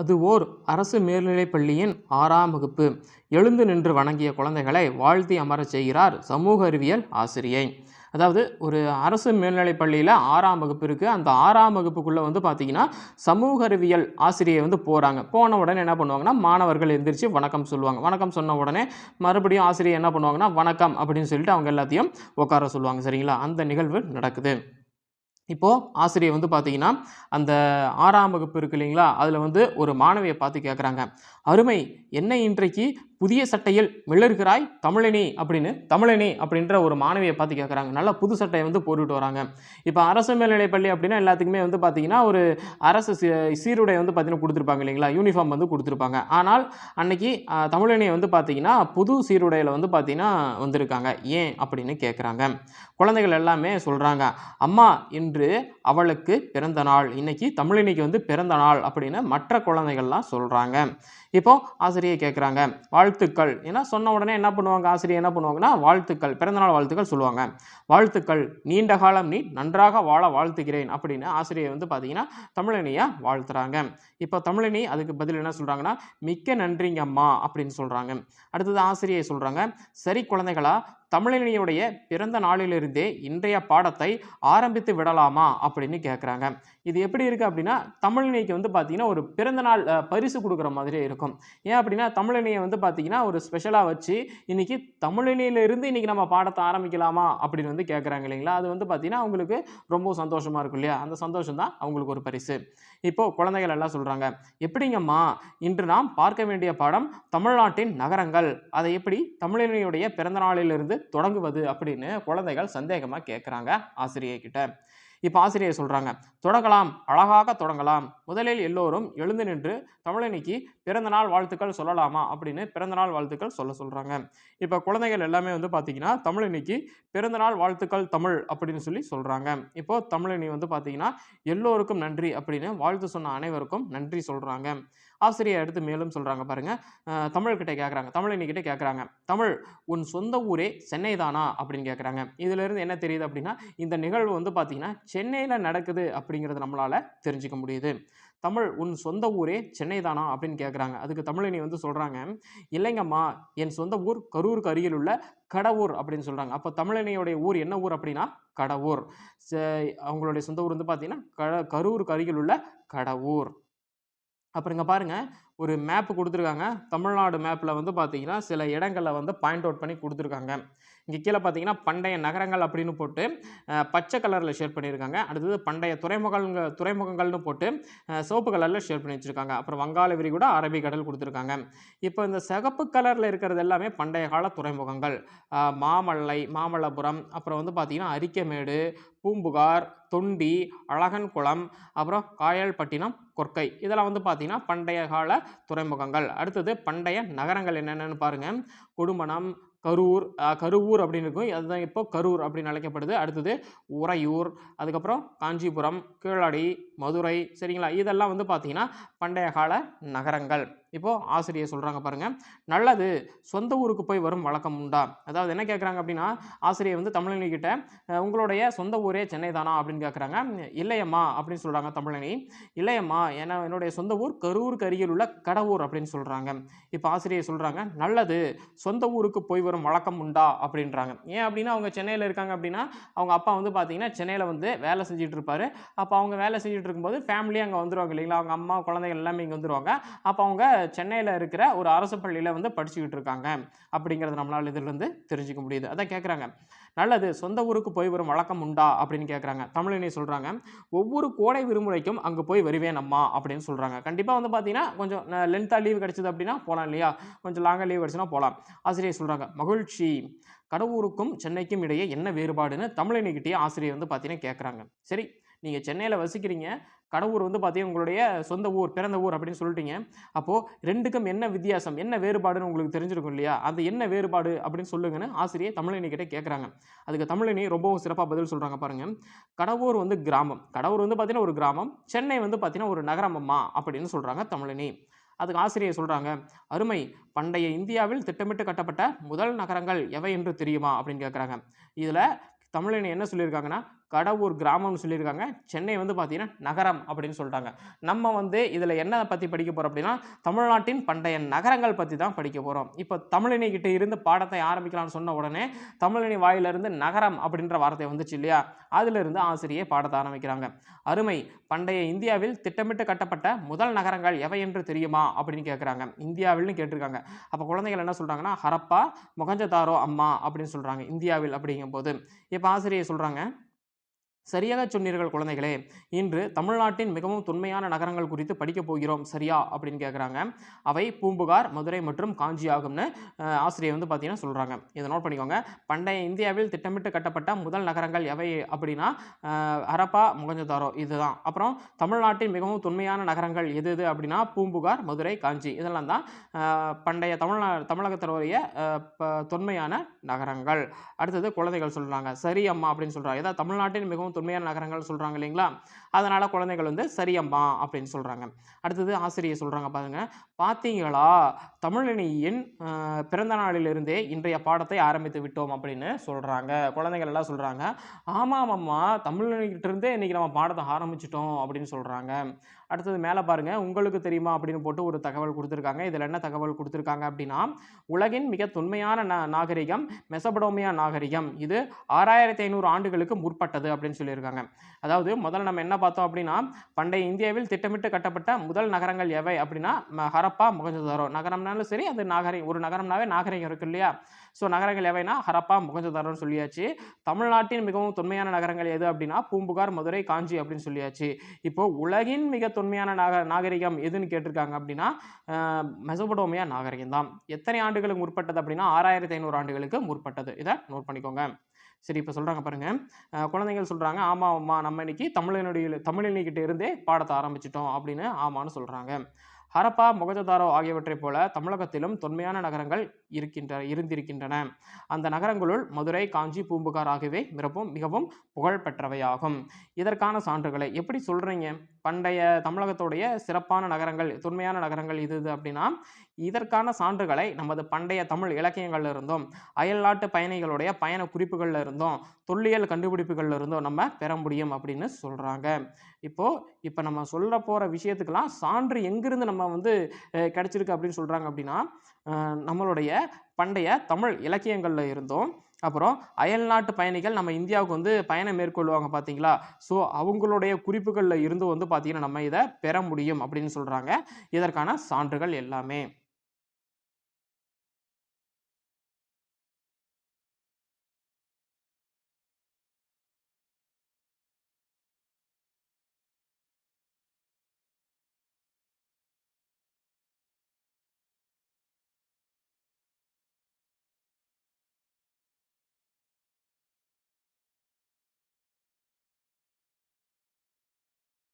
அது ஓர் அரசு மேல்நிலைப் பள்ளியின் ஆறாம் வகுப்பு. எழுந்து நின்று வணங்கிய குழந்தைகளை வாழ்த்தி அமரச் செய்கிறார் சமூக அறிவியல் ஆசிரியை. அதாவது ஒரு அரசு மேல்நிலைப் பள்ளியில் ஆறாம் வகுப்பு இருக்குது அந்த ஆறாம் வகுப்புக்குள்ளே வந்து பார்த்திங்கன்னா சமூக அறிவியல் ஆசிரியை வந்து போகிறாங்க போன உடனே என்ன பண்ணுவாங்கன்னா மாணவர்கள் எந்திரிச்சு வணக்கம் சொல்லுவாங்க. வணக்கம் சொன்ன உடனே மறுபடியும் ஆசிரியர் என்ன பண்ணுவாங்கன்னா வணக்கம் அப்படின்னு சொல்லிட்டு அவங்க எல்லாத்தையும் உட்கார சொல்லுவாங்க. சரிங்களா? அந்த நிகழ்வு நடக்குது. இப்போது ஆசிரியர் வந்து பார்த்தீங்கன்னா அந்த ஆறாம் வகுப்பு இருக்கு இல்லைங்களா? அதில் வந்து ஒரு மாணவியை பார்த்து கேட்குறாங்க அருமை என்ன இன்றைக்கு புதிய சட்டையில் மிளறுகிறாய் தமிழனே அப்படின்னு தமிழனே அப்படின்ற ஒரு மாணவியை பார்த்து கேட்குறாங்க நல்ல புது சட்டையை வந்து போட்டுட்டு வராங்க. இப்போ அரசு மேல்நிலைப்பள்ளி அப்படின்னா எல்லாத்துக்குமே வந்து பார்த்தீங்கன்னா ஒரு அரசு சீ சீருடை வந்து பார்த்தீங்கன்னா கொடுத்துருப்பாங்க இல்லைங்களா? யூனிஃபார்ம் வந்து கொடுத்துருப்பாங்க. ஆனால் அன்னைக்கு தமிழனே வந்து பார்த்தீங்கன்னா புது சீருடையில் வந்து பார்த்தீங்கன்னா வந்திருக்காங்க. ஏன் அப்படின்னு கேட்குறாங்க குழந்தைகள் எல்லாமே சொல்கிறாங்க அம்மா இன்று அவளுக்கு பிறந்த நாள். இன்னைக்கு தமிழனிக்கு வந்து பிறந்த நாள் அப்படின்னு மற்ற குழந்தைகள்லாம் சொல்கிறாங்க இப்போ ஆசிரியை கேட்குறாங்க வாழ்த்துக்கள். ஏன்னா சொன்ன உடனே என்ன பண்ணுவாங்க? ஆசிரியர் என்ன பண்ணுவாங்கன்னா வாழ்த்துக்கள் பிறந்தநாள் வாழ்த்துக்கள் சொல்லுவாங்க. வாழ்த்துக்கள் நீண்ட காலம் நீ நன்றாக வாழ வாழ்த்துகிறேன் அப்படின்னு ஆசிரியர் வந்து பார்த்தீங்கன்னா தமிழினியை வாழ்த்துறாங்க. இப்போ தமிழினி அதுக்கு பதில் என்ன சொல்கிறாங்கன்னா மிக்க நன்றிங்கம்மா அப்படின்னு சொல்கிறாங்க அடுத்தது ஆசிரியை சொல்கிறாங்க சரி குழந்தைகளா தமிழினியுடைய பிறந்த நாளிலிருந்தே இன்றைய பாடத்தை ஆரம்பித்து விடலாமா அப்படின்னு கேட்குறாங்க இது எப்படி இருக்குது அப்படின்னா தமிழினிக்கு வந்து பார்த்தீங்கன்னா ஒரு பிறந்தநாள் நாள் பரிசு கொடுக்குற மாதிரி இருக்கும். ஏன் அப்படின்னா தமிழினியை வந்து பார்த்தீங்கன்னா ஒரு ஸ்பெஷலாக வச்சு இன்றைக்கி தமிழினியிலிருந்து இன்னைக்கு நம்ம பாடத்தை ஆரம்பிக்கலாமா அப்படின்னு வந்து கேட்குறாங்க இல்லைங்களா? அது வந்து பார்த்திங்கன்னா அவங்களுக்கு ரொம்ப சந்தோஷமாக இருக்கும் இல்லையா? அந்த சந்தோஷம் தான் அவங்களுக்கு ஒரு பரிசு. இப்போ குழந்தைகள் எல்லாம் சொல்கிறாங்க எப்படிங்கம்மா இன்று நாம் பார்க்க வேண்டிய பாடம் தமிழ்நாட்டின் நகரங்கள். அதை எப்படி தமிழினுடைய பிறந்த நாளிலிருந்து தொடங்குவது? அப்படின்னு குழந்தைகள் சந்தேகமாக கேட்குறாங்க ஆசிரியர்கிட்ட இப்போ ஆசிரியர் சொல்கிறாங்க தொடங்கலாம் அழகாக தொடங்கலாம். முதலில் எல்லோரும் எழுந்து நின்று தமிழனிக்கு பிறந்தநாள் வாழ்த்துக்கள் சொல்லலாமா? அப்படின்னு பிறந்தநாள் வாழ்த்துக்கள் சொல்ல சொல்கிறாங்க இப்போ குழந்தைகள் எல்லாமே வந்து பார்த்தீங்கன்னா தமிழனிக்கு பிறந்தநாள் வாழ்த்துக்கள் தமிழ் அப்படின்னு சொல்லி சொல்கிறாங்க இப்போது தமிழனி வந்து பார்த்திங்கன்னா எல்லோருக்கும் நன்றி அப்படின்னு வாழ்த்து சொன்ன அனைவருக்கும் நன்றி சொல்கிறாங்க ஆசிரியர் அடுத்து மேலும் சொல்கிறாங்க பாருங்கள் தமிழ்கிட்ட கேட்குறாங்க தமிழனிக்கிட்ட கேட்குறாங்க தமிழ் உன் சொந்த ஊரே சென்னை தானா அப்படின்னு கேட்குறாங்க இதிலிருந்து என்ன தெரியுது அப்படின்னா இந்த நிகழ்வு வந்து பார்த்திங்கன்னா சென்னையில் நடக்குது அப்படிங்கிறது நம்மளால் தெரிஞ்சுக்க முடியுது. தமிழ் உன் சொந்த ஊரே சென்னை தானா அப்படின்னு கேட்குறாங்க அதுக்கு தமிழினி வந்து சொல்கிறாங்க இல்லைங்கம்மா என் சொந்த ஊர் கரூருக்கு அருகில் உள்ள கடவுர் அப்படின்னு சொல்கிறாங்க அப்போ தமிழினியோடைய ஊர் என்ன ஊர் அப்படின்னா கடவுர். ச- அவங்களுடைய சொந்த ஊர் வந்து பார்த்தீங்கன்னா கட கரூருக்கு அருகில் உள்ள கடவுர். அப்புறம் இங்கே பாருங்கள் ஒரு மேப் கொடுத்துருக்காங்க. தமிழ்நாடு மேப்பில் வந்து பார்த்தீங்கன்னா சில இடங்களில் வந்து பாயிண்ட் அவுட் பண்ணி கொடுத்துருக்காங்க. இங்கே கீழே பார்த்தீங்கன்னா பண்டைய நகரங்கள் அப்படின்னு போட்டு பச்சை கலரில் ஷேர் பண்ணியிருக்காங்க. அடுத்தது பண்டைய துறைமுகங்கள் துறைமுகங்கள்னு போட்டு சோப்பு சிவப்பு கலரில் ஷேர் பண்ணி வச்சுருக்காங்க. அப்புறம் வங்காள விரிகுடா அரபிக் கடல் கொடுத்துருக்காங்க. இப்போ இந்த சிகப்பு கலரில் இருக்கிறது எல்லாமே பண்டைய கால துறைமுகங்கள். மாமல்லை மாமல்லபுரம் அப்புறம் வந்து பார்த்திங்கன்னா அரிக்கமேடு பூம்புகார் தொண்டி அழகன்குளம் அப்புறம் காயல்பட்டினம் கொர்க்கை இதெல்லாம் வந்து பார்த்திங்கன்னா பண்டைய கால துறைமுகங்கள். அடுத்தது பண்டைய நகரங்கள் என்னென்னு பாருங்கள் குடுமணம் கரூர் கருவூர் அப்படின்னு இருக்கும். அதுதான் இப்போ கரூர் அப்படின்னு அழைக்கப்படுது. அடுத்தது உறையூர் அதுக்கப்புறம் காஞ்சிபுரம் கீழடி மதுரை சரிங்களா? இதெல்லாம் வந்து பார்த்தீங்கன்னா பண்டைய கால நகரங்கள். இப்போது ஆசிரியர் சொல்கிறாங்க பாருங்கள் நல்லது சொந்த ஊருக்கு போய் வரும் வழக்கம் உண்டா? அதாவது என்ன கேட்குறாங்க அப்படின்னா ஆசிரியர் வந்து தமிழனிகிட்ட உங்களுடைய சொந்த ஊரே சென்னை தானா? அப்படின்னு கேட்குறாங்க இல்லையம்மா அப்படின்னு சொல்கிறாங்க தமிழினி. இல்லையம்மா ஏன்னா என்னுடைய சொந்த ஊர் கரூருக்கு அருகில் உள்ள கடவுர் அப்படின்னு சொல்கிறாங்க இப்போ ஆசிரியர் சொல்கிறாங்க நல்லது சொந்த ஊருக்கு போய் வரும் வழக்கம் உண்டா? அப்படின்றாங்க. ஏன் அப்படின்னா அவங்க சென்னையில் இருக்காங்க அப்படின்னா அவங்க அப்பா வந்து பார்த்தீங்கன்னா சென்னையில் வந்து வேலை செஞ்சுட்டு இருப்பாரு. அப்போ அவங்க வேலை செஞ்சுட்டு இருக்கும்போது ஃபேமிலி அங்கே வந்துடுவாங்க இல்லைங்களா? அவங்க அம்மா குழந்தைகள் எல்லாமே இங்கே வந்துடுவாங்க அப்போ அவங்க சென்னையில் இருக்கிற ஒரு அரசு பள்ளியில் வந்து படிச்சுக்கிட்டு இருக்காங்க. அப்படிங்கிறது நம்மளால் இதிலிருந்து தெரிஞ்சுக்க முடியுது. அதான் கேட்குறாங்க நல்லது சொந்த ஊருக்கு போய் வரும் வழக்கம் உண்டா? அப்படின்னு கேட்குறாங்க தமிழினி சொல்கிறாங்க ஒவ்வொரு கோடை விடுமுறைக்கும் அங்கே போய் வருவேன் அம்மா அப்படின்னு சொல்கிறாங்க கண்டிப்பாக வந்து பார்த்தீங்கன்னா கொஞ்சம் லென்த்தாக லீவ் கிடச்சிது அப்படின்னா போகலாம் இல்லையா? கொஞ்சம் லாங்காக லீவ் கிடச்சுன்னா போகலாம் ஆசிரியர் சொல்கிறாங்க மகிழ்ச்சி. கடவுருக்கும் சென்னைக்கும் இடையே என்ன வேறுபாடுன்னு தமிழினிக்கிட்டேயே ஆசிரியர் வந்து பார்த்தீங்கன்னா கேட்குறாங்க சரி நீங்கள் சென்னையில் வசிக்கிறீங்க. கடவுர் வந்து பார்த்தீங்கன்னா உங்களுடைய சொந்த ஊர் பிறந்த ஊர் அப்படின்னு சொல்லிட்டீங்க. அப்போது ரெண்டுக்கும் என்ன வித்தியாசம்? என்ன வேறுபாடுன்னு உங்களுக்கு தெரிஞ்சிருக்கும் இல்லையா? அது என்ன வேறுபாடு அப்படின்னு சொல்லுங்கன்னு ஆசிரியர் தமிழினி கிட்டே கேட்குறாங்க அதுக்கு தமிழினி ரொம்பவும் சிறப்பாக பதில் சொல்கிறாங்க பாருங்கள் கடவுர் வந்து கிராமம். கடவுர் வந்து பார்த்தீங்கன்னா ஒரு கிராமம். சென்னை வந்து பார்த்தீங்கன்னா ஒரு நகரமம்மா அப்படின்னு சொல்கிறாங்க தமிழினி. அதுக்கு ஆசிரியர் சொல்கிறாங்க அருமை பண்டைய இந்தியாவில் திட்டமிட்டு கட்டப்பட்ட முதல் நகரங்கள் எவை என்று தெரியுமா? அப்படின்னு கேட்குறாங்க இதில் தமிழினி என்ன சொல்லியிருக்காங்கன்னா கடவுர் கிராமம்னு சொல்லியிருக்காங்க. சென்னை வந்து பார்த்தீங்கன்னா நகரம் அப்படின்னு சொல்லிட்டாங்க நம்ம வந்து இதில் என்ன பற்றி படிக்க போகிறோம் அப்படின்னா தமிழ்நாட்டின் பண்டைய நகரங்கள் பற்றி தான் படிக்க போகிறோம் இப்போ தமிழினி இருந்து பாடத்தை ஆரம்பிக்கலாம்னு சொன்ன உடனே தமிழினி வாயிலிருந்து நகரம் அப்படின்ற வார்த்தை வந்துச்சு இல்லையா? அதிலிருந்து ஆசிரியை பாடத்தை ஆரம்பிக்கிறாங்க. அருமை. பண்டைய இந்தியாவில் திட்டமிட்டு கட்டப்பட்ட முதல் நகரங்கள் எவை என்று தெரியுமா? அப்படின்னு கேட்குறாங்க இந்தியாவில்னு கேட்டிருக்காங்க. அப்போ குழந்தைகள் என்ன சொல்கிறாங்கன்னா ஹரப்பா முகஞ்சதாரோ அம்மா அப்படின்னு சொல்கிறாங்க இந்தியாவில் அப்படிங்கும்போது. இப்போ ஆசிரியை சொல்கிறாங்க சரியாக சொன்னீர்கள் குழந்தைகளே. இன்று தமிழ்நாட்டின் மிகவும் தொன்மையான நகரங்கள் குறித்து படிக்கப் போகிறோம். சரியா? அப்படின்னு கேட்குறாங்க அவை பூம்புகார் மதுரை மற்றும் காஞ்சி ஆகும்னு ஆசிரியர் வந்து பார்த்தீங்கன்னா சொல்கிறாங்க இதை நோட் பண்ணிக்கோங்க. பண்டைய இந்தியாவில் திட்டமிட்டு கட்டப்பட்ட முதல் நகரங்கள் எவை அப்படின்னா அரப்பா ஹரப்பா முகஞ்சதாரோ இதுதான். அப்புறம் தமிழ்நாட்டின் மிகவும் தொன்மையான நகரங்கள் எது எது அப்படின்னா பூம்புகார் மதுரை காஞ்சி. இதெல்லாம் தான் பண்டைய தமிழ்நா தமிழகத்தினுடைய தொன்மையான நகரங்கள். அடுத்தது குழந்தைகள் சொல்கிறாங்க சரி அம்மா அப்படின்னு சொல்கிறாங்க ஏதாவது தமிழ்நாட்டின் மிகவும் தொன்மையான நகரங்கள் சொல்கிறாங்க இல்லைங்களா? அதனால் குழந்தைகள் வந்து சரி அம்மா அப்படின்னு சொல்கிறாங்க அடுத்தது ஆசிரியர் சொல்கிறாங்க பாருங்க. பார்த்தீங்களா தமிழினியின் பிறந்த நாளிலிருந்தே இன்றைய பாடத்தை ஆரம்பித்து விட்டோம் அப்படின்னு சொல்கிறாங்க குழந்தைகள் எல்லாம் சொல்கிறாங்க ஆமாம் அம்மா தமிழ்கிட்ட இருந்தே இன்றைக்கி நம்ம பாடத்தை ஆரம்பிச்சிட்டோம் அப்படின்னு சொல்கிறாங்க அடுத்தது மேலே பாருங்கள் உங்களுக்கு தெரியுமா அப்படின்னு போட்டு ஒரு தகவல் கொடுத்துருக்காங்க. இதில் என்ன தகவல் கொடுத்துருக்காங்க அப்படின்னா உலகின் மிக தொன்மையான நாகரிகம் மெசபடோமியா நாகரிகம். இது ஆறாயிரத்தி ஐநூறு ஆண்டுகளுக்கு முற்பட்டது அப்படின்னு சொல்லியிருக்காங்க. அதாவது முதல்ல நம்ம என்ன பார்த்தோம் அப்படின்னா பண்டைய இந்தியாவில் திட்டமிட்டு கட்டப்பட்ட முதல் நகரங்கள் எவை அப்படின்னா ம- ஹரப்பா முகஞ்சதாரோ. நகரம்னாலும் சரி அது நாகரிகம் ஒரு நகரம்னாவே நாகரிகம் இருக்கு இல்லையா? ஸோ நகரங்கள் எவைனா ஹரப்பா முகஞ்சதாரோன்னு சொல்லியாச்சு. தமிழ்நாட்டின் மிகவும் தொன்மையான நகரங்கள் எது அப்படின்னா? பூம்புகார் மதுரை காஞ்சி அப்படின்னு சொல்லியாச்சு. இப்போ உலகின் மிக தொன்மையான நாக நாகரிகம் எதுன்னு கேட்டிருக்காங்க அப்படின்னா மெசபடோமியா நாகரிகம் தான். எத்தனை ஆண்டுகளுக்கு முற்பட்டது அப்படின்னா? ஆறாயிரத்தி ஐநூறு ஆண்டுகளுக்கு முற்பட்டது. இதை நோட் பண்ணிக்கோங்க. சரி இப்போ சொல்கிறாங்க பாருங்கள் குழந்தைகள் சொல்கிறாங்க ஆமாம் ஆமாம் நம்ம இன்னைக்கு தமிழினுடைய தமிழினிக்கிட்ட இருந்தே பாடத்தை ஆரம்பிச்சிட்டோம் அப்படின்னு ஆமான்னு சொல்கிறாங்க ஹரப்பா மொகஜதாரோ ஆகியவற்றைப் போல தமிழகத்திலும் தொன்மையான நகரங்கள் இருக்கின்ற இருந்திருக்கின்றன. அந்த நகரங்களுள் மதுரை காஞ்சி பூம்புகார் ஆகியவை மிகவும் மிகவும் புகழ் பெற்றவையாகும் இதற்கான சான்றுகளை எப்படி சொல்கிறீங்க பண்டைய தமிழகத்துடைய சிறப்பான நகரங்கள் தொன்மையான நகரங்கள் இது இது அப்படின்னா இதற்கான சான்றுகளை நமது பண்டைய தமிழ் இலக்கியங்கள்ல இருந்தும் அயல்நாட்டு பயணிகளுடைய பயண குறிப்புகள்ல இருந்தும் தொல்லியல் கண்டுபிடிப்புகள்ல இருந்தும் நம்ம பெற முடியும் அப்படின்னு சொல்றாங்க. இப்போ இப்போ நம்ம சொல்ல போற விஷயத்துக்கெல்லாம் சான்று எங்கிருந்து நம்ம வந்து கிடச்சிருக்கு கிடைச்சிருக்கு அப்படின்னு சொல்றாங்க அப்படின்னா நம்மளுடைய பண்டைய தமிழ் இலக்கியங்களில் இருந்தும். அப்புறம் அயல்நாட்டு பயணிகள் நம்ம இந்தியாவுக்கு வந்து பயணம் மேற்கொள்வாங்க பார்த்தீங்களா ஸோ அவங்களுடைய குறிப்புகளில் இருந்து வந்து பார்த்தீங்கன்னா நம்ம இதை பெற முடியும் அப்படின்னு சொல்கிறாங்க இதற்கான சான்றுகள் எல்லாமே.